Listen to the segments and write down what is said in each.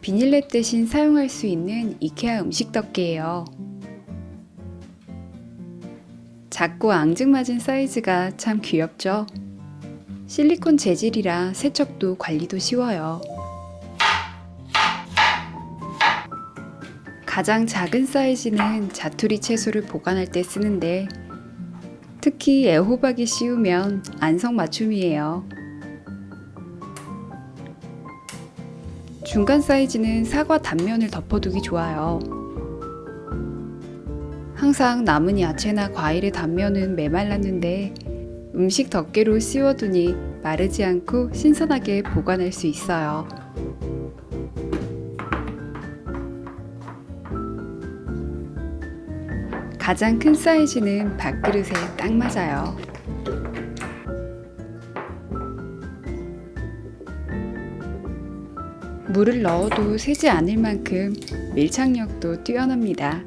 비닐랩 대신 사용할 수 있는 이케아 음식 덮개예요. 작고 앙증맞은 사이즈가 참 귀엽죠? 실리콘 재질이라 세척도 관리도 쉬워요. 가장 작은 사이즈는 자투리 채소를 보관할 때 쓰는데 특히 애호박이 씌우면 안성 맞춤이에요. 중간 사이즈는 사과 단면을 덮어두기 좋아요. 항상 남은 야채나 과일의 단면은 메말랐는데 음식 덮개로 씌워두니 마르지 않고 신선하게 보관할 수 있어요. 가장 큰 사이즈는 밥그릇에 딱 맞아요. 물을 넣어도 새지 않을 만큼 밀착력도 뛰어납니다.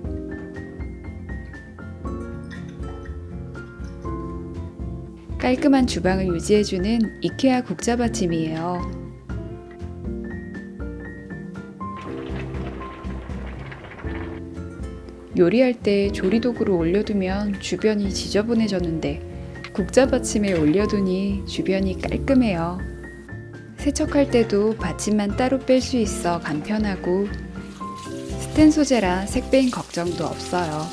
깔끔한 주방을 유지해주는 이케아 국자 받침이에요. 요리할 때 조리도구를 올려두면 주변이 지저분해졌는데 국자 받침에 올려두니 주변이 깔끔해요. 세척할 때도 받침만 따로 뺄 수 있어 간편하고 스텐 소재라 색배임 걱정도 없어요.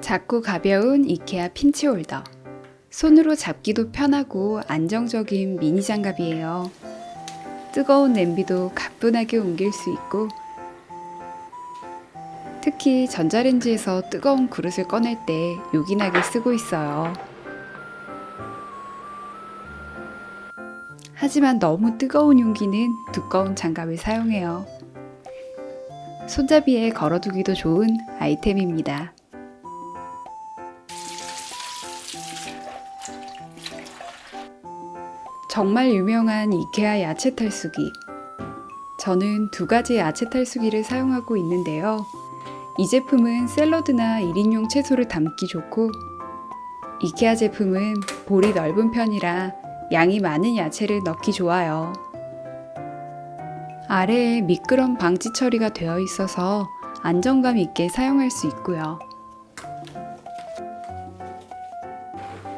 작고 가벼운 이케아 핀치 홀더. 손으로 잡기도 편하고 안정적인 미니 장갑이에요. 뜨거운 냄비도 가뿐하게 옮길 수 있고 특히 전자레인지에서 뜨거운 그릇을 꺼낼 때 요긴하게 쓰고 있어요. 하지만 너무 뜨거운 용기는 두꺼운 장갑을 사용해요. 손잡이에 걸어두기도 좋은 아이템입니다. 정말 유명한 이케아 야채 탈수기. 저는 두 가지 야채 탈수기를 사용하고 있는데요. 이 제품은 샐러드나 1인용 채소를 담기 좋고, 이케아 제품은 볼이 넓은 편이라 양이 많은 야채를 넣기 좋아요. 아래에 미끄럼 방지 처리가 되어 있어서 안정감 있게 사용할 수 있고요.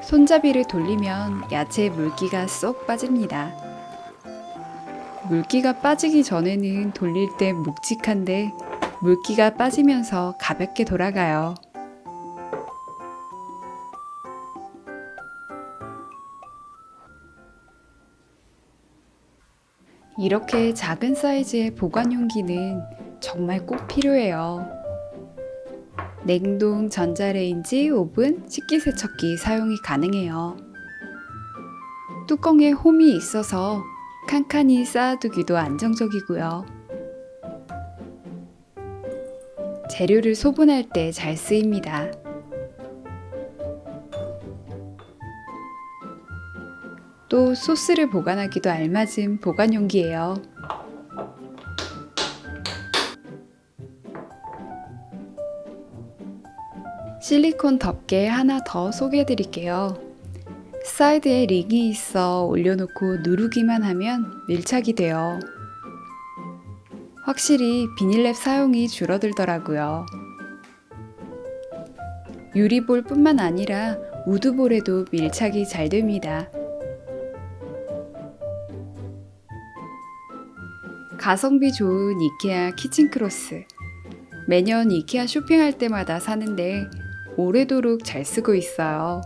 손잡이를 돌리면 야채의 물기가 쏙 빠집니다. 물기가 빠지기 전에는 돌릴 때 묵직한데 물기가 빠지면서 가볍게 돌아가요. 이렇게 작은 사이즈의 보관 용기는 정말 꼭 필요해요. 냉동, 전자레인지, 오븐, 식기세척기 사용이 가능해요. 뚜껑에 홈이 있어서 칸칸이 쌓아두기도 안정적이고요. 재료를 소분할 때 잘 쓰입니다. 또 소스를 보관하기도 알맞은 보관 용기예요. 실리콘 덮개 하나 더 소개해 드릴게요. 사이드에 링이 있어 올려놓고 누르기만 하면 밀착이 돼요. 확실히 비닐랩 사용이 줄어들더라고요. 유리볼 뿐만 아니라 우드볼에도 밀착이 잘 됩니다. 가성비 좋은 이케아 키친크로스. 매년 이케아 쇼핑할 때마다 사는데 오래도록 잘 쓰고 있어요.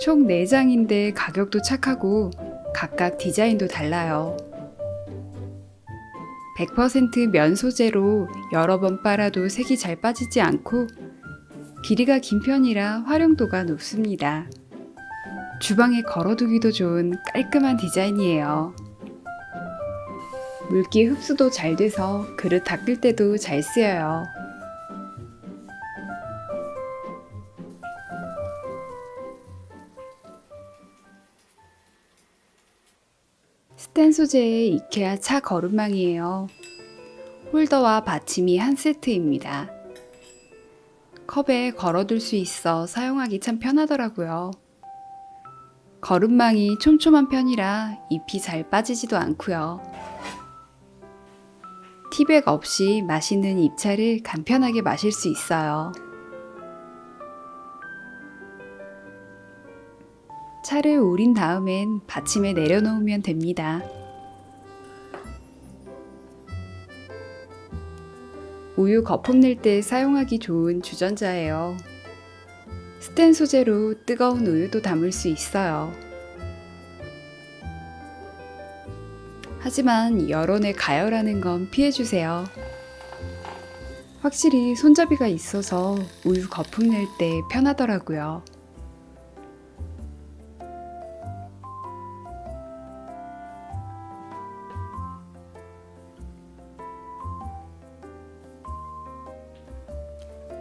총 4장인데 가격도 착하고 각각 디자인도 달라요. 100%면 소재로 여러 번 빨아도 색이 잘 빠지지 않고 길이가 긴 편이라 활용도가 높습니다. 주방에 걸어두기도 좋은 깔끔한 디자인이에요. 물기 흡수도 잘 돼서 그릇 닦을 때도 잘 쓰여요. 스텐 소재의 이케아 차 거름망이에요. 홀더와 받침이 한 세트입니다. 컵에 걸어둘 수 있어 사용하기 참 편하더라고요. 거름망이 촘촘한 편이라 잎이 잘 빠지지도 않고요. 티백 없이 맛있는 잎차를 간편하게 마실 수 있어요. 차를 우린 다음엔 받침에 내려놓으면 됩니다. 우유 거품 낼 때 사용하기 좋은 주전자예요. 스텐 소재로 뜨거운 우유도 담을 수 있어요. 하지만 여론에 가열하는 건 피해주세요. 확실히 손잡이가 있어서 우유 거품 낼 때 편하더라고요.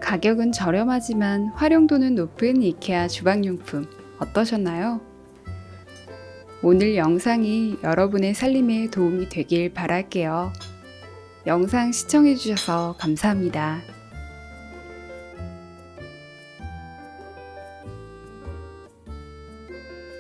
가격은 저렴하지만 활용도는 높은 이케아 주방용품 어떠셨나요? 오늘 영상이 여러분의 살림에 도움이 되길 바랄게요. 영상 시청해주셔서 감사합니다.